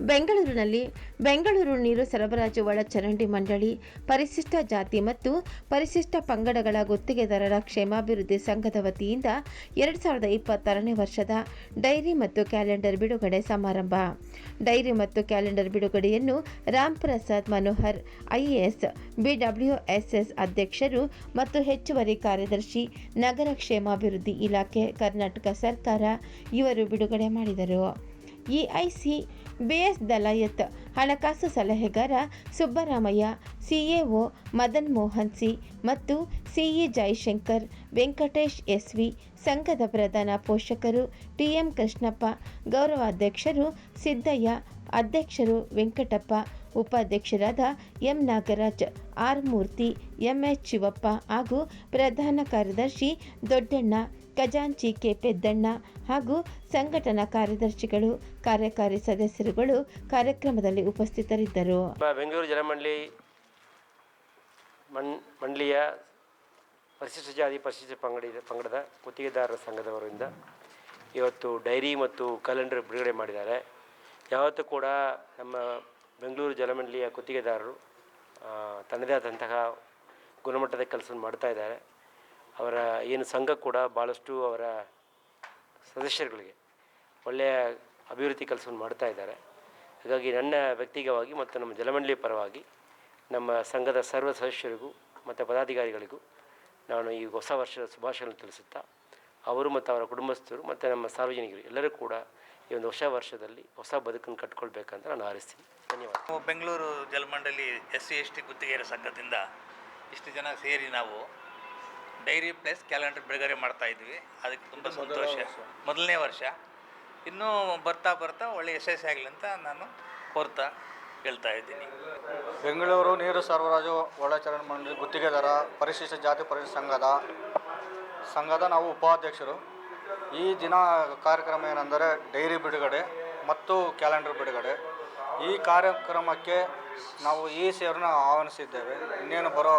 ಬೆಂಗಳೂರಿನಲ್ಲಿ ಬೆಂಗಳೂರು ನೀರು ಸರಬರಾಜು ಒಳಚರಂಡಿ ಮಂಡಳಿ, ಪರಿಶಿಷ್ಟ ಜಾತಿ ಮತ್ತು ಪರಿಶಿಷ್ಟ ಪಂಗಡಗಳ ಗುತ್ತಿಗೆದಾರರ ಕ್ಷೇಮಾಭಿವೃದ್ಧಿ ಸಂಘದ ವತಿಯಿಂದ ಎರಡು ಸಾವಿರದ ಇಪ್ಪತ್ತಾರನೇ ವರ್ಷದ ಡೈರಿ ಮತ್ತು ಕ್ಯಾಲೆಂಡರ್ ಬಿಡುಗಡೆ ಸಮಾರಂಭ. ಡೈರಿ ಮತ್ತು ಕ್ಯಾಲೆಂಡರ್ ಬಿಡುಗಡೆಯನ್ನು ರಾಮ್ ಪ್ರಸಾದ್ ಮನೋಹರ್, ಐಎಎಸ್, ಬಿಡಬ್ಲ್ಯೂಎಸ್ಎಸ್ ಅಧ್ಯಕ್ಷರು ಮತ್ತು ಹೆಚ್ಚುವರಿ ಕಾರ್ಯದರ್ಶಿ, ನಗರ ಕ್ಷೇಮಾಭಿವೃದ್ಧಿ ಇಲಾಖೆ, ಕರ್ನಾಟಕ ಸರ್ಕಾರ ಇವರು ಬಿಡುಗಡೆ ಮಾಡಿದರು. ಇಐಸಿ ಬಿಎಸ್ ದಲಾಯತ್, ಹಣಕಾಸು ಸಲಹೆಗಾರ ಸುಬ್ಬರಾಮಯ್ಯ, ಸಿಎಒ ಮದನ್ ಮೋಹನ್ ಸಿ ಮತ್ತು ಸಿಇ ಜೈಶಂಕರ್, ವೆಂಕಟೇಶ್ ಎಸ್ವಿ, ಸಂಘದ ಪ್ರಧಾನ ಪೋಷಕರು ಟಿಎಂ ಕೃಷ್ಣಪ್ಪ, ಗೌರವಾಧ್ಯಕ್ಷರು ಸಿದ್ದಯ್ಯ, ಅಧ್ಯಕ್ಷರು ವೆಂಕಟಪ್ಪ ಉಪಾಧ್ಯಕ್ಷರಾದ M Nagaraj, R Murthy MH Shivappa ಹಾಗೂ ಪ್ರಧಾನ ಕಾರ್ಯದರ್ಶಿ ದೊಡ್ಡಣ್ಣ ಖಜಾಂಚಿ ಕೆ ಪೆದ್ದಣ್ಣ ಹಾಗೂ ಸಂಘಟನಾ ಕಾರ್ಯದರ್ಶಿಗಳು, ಕಾರ್ಯಕಾರಿ ಸದಸ್ಯರುಗಳು ಕಾರ್ಯಕ್ರಮದಲ್ಲಿ ಉಪಸ್ಥಿತರಿದ್ದರು. ಬೆಂಗಳೂರು ಜಲಮಂಡಳಿ ಮಂಡಳಿಯ ಪರಿಶಿಷ್ಟ ಜಾತಿ ಪರಿಶಿಷ್ಟ ಪಂಗಡಿ ಪಂಗಡದ ಗುತ್ತಿಗೆದಾರರ ಸಂಘದವರಿಂದ ಇವತ್ತು ಡೈರಿ ಮತ್ತು ಕ್ಯಾಲೆಂಡರ್ ಬಿಡುಗಡೆ ಮಾಡಿದ್ದಾರೆ. ಯಾವತ್ತೂ ಕೂಡ ನಮ್ಮ ಬೆಂಗಳೂರು ಜಲಮಂಡಳಿಯ ಗುತ್ತಿಗೆದಾರರು ತನ್ನದೇ ಆದಂತಹ ಗುಣಮಟ್ಟದ ಕೆಲಸವನ್ನು ಮಾಡ್ತಾ ಇದ್ದಾರೆ. ಅವರ ಏನು ಸಂಘ ಕೂಡ ಭಾಳಷ್ಟು ಅವರ ಸದಸ್ಯರುಗಳಿಗೆ ಒಳ್ಳೆಯ ಅಭಿವೃದ್ಧಿ ಕೆಲಸವನ್ನು ಮಾಡ್ತಾ ಇದ್ದಾರೆ. ಹಾಗಾಗಿ ನನ್ನ ವ್ಯಕ್ತಿಗವಾಗಿ ಮತ್ತು ನಮ್ಮ ಜಲಮಂಡಳಿ ಪರವಾಗಿ ನಮ್ಮ ಸಂಘದ ಸರ್ವ ಸದಸ್ಯರಿಗೂ ಮತ್ತು ಪದಾಧಿಕಾರಿಗಳಿಗೂ ನಾನು ಈ ಹೊಸ ವರ್ಷದ ಶುಭಾಶಯಗಳನ್ನು ತಿಳಿಸುತ್ತಾ, ಅವರು ಮತ್ತು ಅವರ ಕುಟುಂಬಸ್ಥರು ಮತ್ತು ನಮ್ಮ ಸಾರ್ವಜನಿಕರು ಎಲ್ಲರೂ ಕೂಡ ಈ ಒಂದು ಹೊಸ ವರ್ಷದಲ್ಲಿ ಹೊಸ ಬದುಕನ್ನು ಕಟ್ಕೊಳ್ಬೇಕಂತ ನಾನು ಆರಿಸ್ತೀನಿ. ಧನ್ಯವಾದ. ನಾವು ಬೆಂಗಳೂರು ಜಲಮಂಡಳಿ ಎಸ್ ಸಿ ಎಸ್ ಟಿ ಗುತ್ತಿಗೆಯರ ಸಂಘದಿಂದ ಇಷ್ಟು ಜನ ಸೇರಿ ನಾವು ಡೈರಿ ಪ್ಲಸ್ ಕ್ಯಾಲೆಂಡರ್ ಬಿಡುಗಡೆ ಮಾಡ್ತಾ ಇದ್ವಿ. ಅದಕ್ಕೆ ತುಂಬ ಸಂತೋಷ. ಮೊದಲನೇ ವರ್ಷ. ಇನ್ನೂ ಬರ್ತಾ ಬರ್ತಾ ಒಳ್ಳೆ ಯಶಸ್ವಿ ಆಗಲಿ ಅಂತ ನಾನು ಕೋರ್ತಾ ಹೇಳ್ತಾ ಇದ್ದೀನಿ. ಬೆಂಗಳೂರು ನೀರು ಸರಬರಾಜು ಒಳಚರಣ ಮಂಡಳಿ ಗುತ್ತಿಗೆದಾರ ಪರಿಶಿಷ್ಟ ಜಾತಿ ಪರಿಶಿಷ್ಟ ಸಂಘದ ಸಂಘದ ನಾವು ಉಪಾಧ್ಯಕ್ಷರು. ಈ ದಿನ ಕಾರ್ಯಕ್ರಮ ಏನೆಂದರೆ ಡೈರಿ ಬಿಡುಗಡೆ ಮತ್ತು ಕ್ಯಾಲೆಂಡರ್ ಬಿಡುಗಡೆ. ಈ ಕಾರ್ಯಕ್ರಮಕ್ಕೆ ನಾವು ಈ ಸೇರನ್ನ ಆಹ್ವಾನಿಸಿದ್ದೇವೆ. ಇನ್ನೇನು ಬರೋ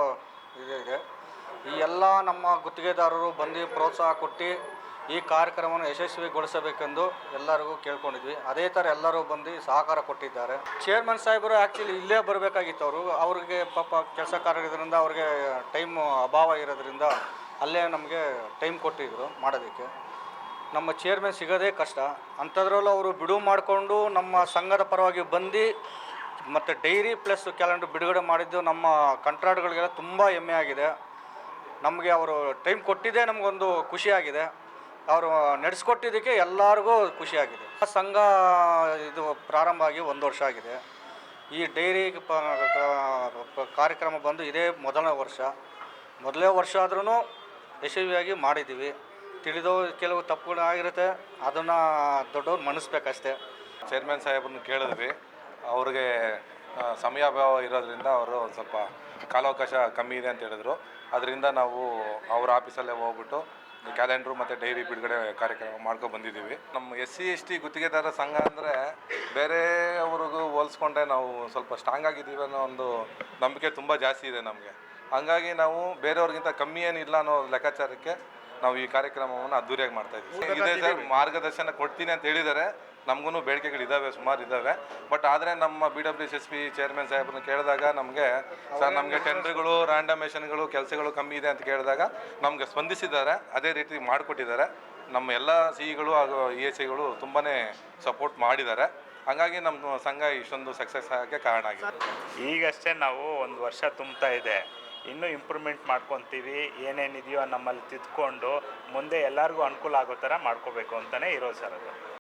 ಇದು ಈ ಎಲ್ಲ ನಮ್ಮ ಗುತ್ತಿಗೆದಾರರು ಬಂದು ಪ್ರೋತ್ಸಾಹ ಕೊಟ್ಟು ಈ ಕಾರ್ಯಕ್ರಮವನ್ನು ಯಶಸ್ವಿಗೊಳಿಸಬೇಕೆಂದು ಎಲ್ಲರಿಗೂ ಕೇಳ್ಕೊಂಡಿದ್ವಿ. ಅದೇ ಥರ ಎಲ್ಲರೂ ಬಂದು ಸಹಕಾರ ಕೊಟ್ಟಿದ್ದಾರೆ. ಚೇರ್ಮನ್ ಸಾಹೇಬರು ಆ್ಯಕ್ಚುಲಿ ಇಲ್ಲೇ ಬರಬೇಕಾಗಿತ್ತು ಅವರು ಅವ್ರಿಗೆ ಪಾಪ ಕೆಲಸ ಕಾರ್ಯದಿಂದ ಅವ್ರಿಗೆ ಟೈಮ್ ಅಭಾವ ಇರೋದ್ರಿಂದ ಅಲ್ಲೇ ನಮಗೆ ಟೈಮ್ ಕೊಟ್ಟಿದ್ರು ಮಾಡೋದಕ್ಕೆ. ನಮ್ಮ ಚೇರ್ಮನ್ ಸಿಗೋದೇ ಕಷ್ಟ. ಅಂಥದ್ರಲ್ಲೂ ಅವರು ಬಿಡುವು ಮಾಡಿಕೊಂಡು ನಮ್ಮ ಸಂಘದ ಪರವಾಗಿ ಬಂದು ಮತ್ತು ಡೈರಿ ಪ್ಲಸ್ ಕ್ಯಾಲೆಂಡರ್ ಬಿಡುಗಡೆ ಮಾಡಿದ್ದು ನಮ್ಮ ಕಂಟ್ರಾಟ್ಗಳಿಗೆಲ್ಲ ತುಂಬ ಹೆಮ್ಮೆ ಆಗಿದೆ. ನಮಗೆ ಅವರು ಟೈಮ್ ಕೊಟ್ಟಿದ್ದೇ ನಮಗೊಂದು ಖುಷಿಯಾಗಿದೆ ಅವರು ನಡೆಸ್ಕೊಟ್ಟಿದ್ದಕ್ಕೆ ಎಲ್ಲರಿಗೂ ಖುಷಿಯಾಗಿದೆ ಸಂಘ ಇದು ಪ್ರಾರಂಭ ಆಗಿ ಒಂದು ವರ್ಷ ಆಗಿದೆ. ಈ ಡೈರಿ ಕಾರ್ಯಕ್ರಮ ಬಂದು ಇದೇ ಮೊದಲನೇ ವರ್ಷ. ಮೊದಲನೇ ವರ್ಷ ಆದ್ರೂ ಯಶಸ್ವಿಯಾಗಿ ಮಾಡಿದ್ದೀವಿ. ತಿಳಿದೋ ಕೆಲವು ತಪ್ಪುಗಳು ಆಗಿರುತ್ತೆ, ಅದನ್ನು ದೊಡ್ಡವ್ರು ಮನ್ನಿಸ್ಬೇಕಷ್ಟೇ ಚೇರ್ಮನ್ ಸಾಹೇಬ್ರನ್ನ ಕೇಳಿದ್ವಿ. ಅವ್ರಿಗೆ ಸಮಯ ಸಮಯಾಭಾವ ಇರೋದ್ರಿಂದ ಅವರು ಒಂದು ಸ್ವಲ್ಪ ಕಾಲಾವಕಾಶ ಕಮ್ಮಿ ಇದೆ ಅಂತ ಹೇಳಿದ್ರು. ಅದರಿಂದ ನಾವು ಅವ್ರ ಆಫೀಸಲ್ಲೇ ಹೋಗ್ಬಿಟ್ಟು ಕ್ಯಾಲೆಂಡ್ರು ಮತ್ತು ಡೈರಿ ಬಿಡುಗಡೆ ಕಾರ್ಯಕ್ರಮ ಮಾಡ್ಕೊಂಡು ಬಂದಿದ್ದೀವಿ. ನಮ್ಮ ಎಸ್ ಸಿ, ಎಸ್ ಟಿ ಗುತ್ತಿಗೆದಾರರ ಸಂಘ ಅಂದರೆ ಬೇರೆಯವ್ರಿಗೂ ಹೋಲಿಸ್ಕೊಂಡ್ರೆ ನಾವು ಸ್ವಲ್ಪ ಸ್ಟ್ರಾಂಗ್ ಆಗಿದ್ದೀವಿ ಅನ್ನೋ ಒಂದು ನಂಬಿಕೆ ತುಂಬ ಜಾಸ್ತಿ ಇದೆ ನಮಗೆ. ಹಂಗಾಗಿ ನಾವು ಬೇರೆಯವ್ರಿಗಿಂತ ಕಮ್ಮಿ ಏನಿಲ್ಲ ಅನ್ನೋ ಲೆಕ್ಕಾಚಾರಕ್ಕೆ ನಾವು ಈ ಕಾರ್ಯಕ್ರಮವನ್ನು ಅದ್ದೂರಿಯಾಗಿ ಮಾಡ್ತಾ ಇದ್ದೀವಿ. ಇದೆ ಸರ್ ಮಾರ್ಗದರ್ಶನ ಕೊಡ್ತೀನಿ ಅಂತ ಹೇಳಿದ್ದಾರೆ. ನಮಗೂ ಬೇಡಿಕೆಗಳು ಇದ್ದಾವೆ ಸುಮಾರು ಇದ್ದಾವೆ ಬಟ್ ಆದರೆ ನಮ್ಮ B W S S P chairman ಸಾಹೇಬ್ರನ್ನ ಕೇಳಿದಾಗ ನಮಗೆ ಸರ್ ನಮಗೆ ಟೆಂಡರ್ಗಳು ರ್ಯಾಂಡಮೇಷನ್ಗಳು ಕೆಲಸಗಳು ಕಮ್ಮಿ ಇದೆ ಅಂತ ಕೇಳಿದಾಗ ನಮಗೆ ಸ್ಪಂದಿಸಿದ್ದಾರೆ. ಅದೇ ರೀತಿ ಮಾಡಿಕೊಟ್ಟಿದ್ದಾರೆ. ನಮ್ಮ ಎಲ್ಲ ಸಿಇಗಳು ಹಾಗೂ ಇ ಎಸ್ ಐಗಳು ತುಂಬಾ ಸಪೋರ್ಟ್ ಮಾಡಿದ್ದಾರೆ. ಹಾಗಾಗಿ ನಮ್ಮ ಸಂಘ ಇಷ್ಟೊಂದು ಸಕ್ಸಸ್ ಆಗೋಕ್ಕೆ ಕಾರಣ ಆಗಿದೆ. ಈಗಷ್ಟೇ ನಾವು ಒಂದು ವರ್ಷ ತುಂಬ್ತಾ ಇದೆ. ಇನ್ನೂ ಇಂಪ್ರೂವ್ಮೆಂಟ್ ಮಾಡ್ಕೊತೀವಿ, ಏನೇನಿದೆಯೋ ನಮ್ಮಲ್ಲಿ ತಿದ್ಕೊಂಡು ಮುಂದೆ ಎಲ್ಲರಿಗೂ ಅನುಕೂಲ ಆಗೋ ಥರ ಮಾಡ್ಕೋಬೇಕು ಅಂತಲೇ ಇರೋದು ಸರ್ ಅದು.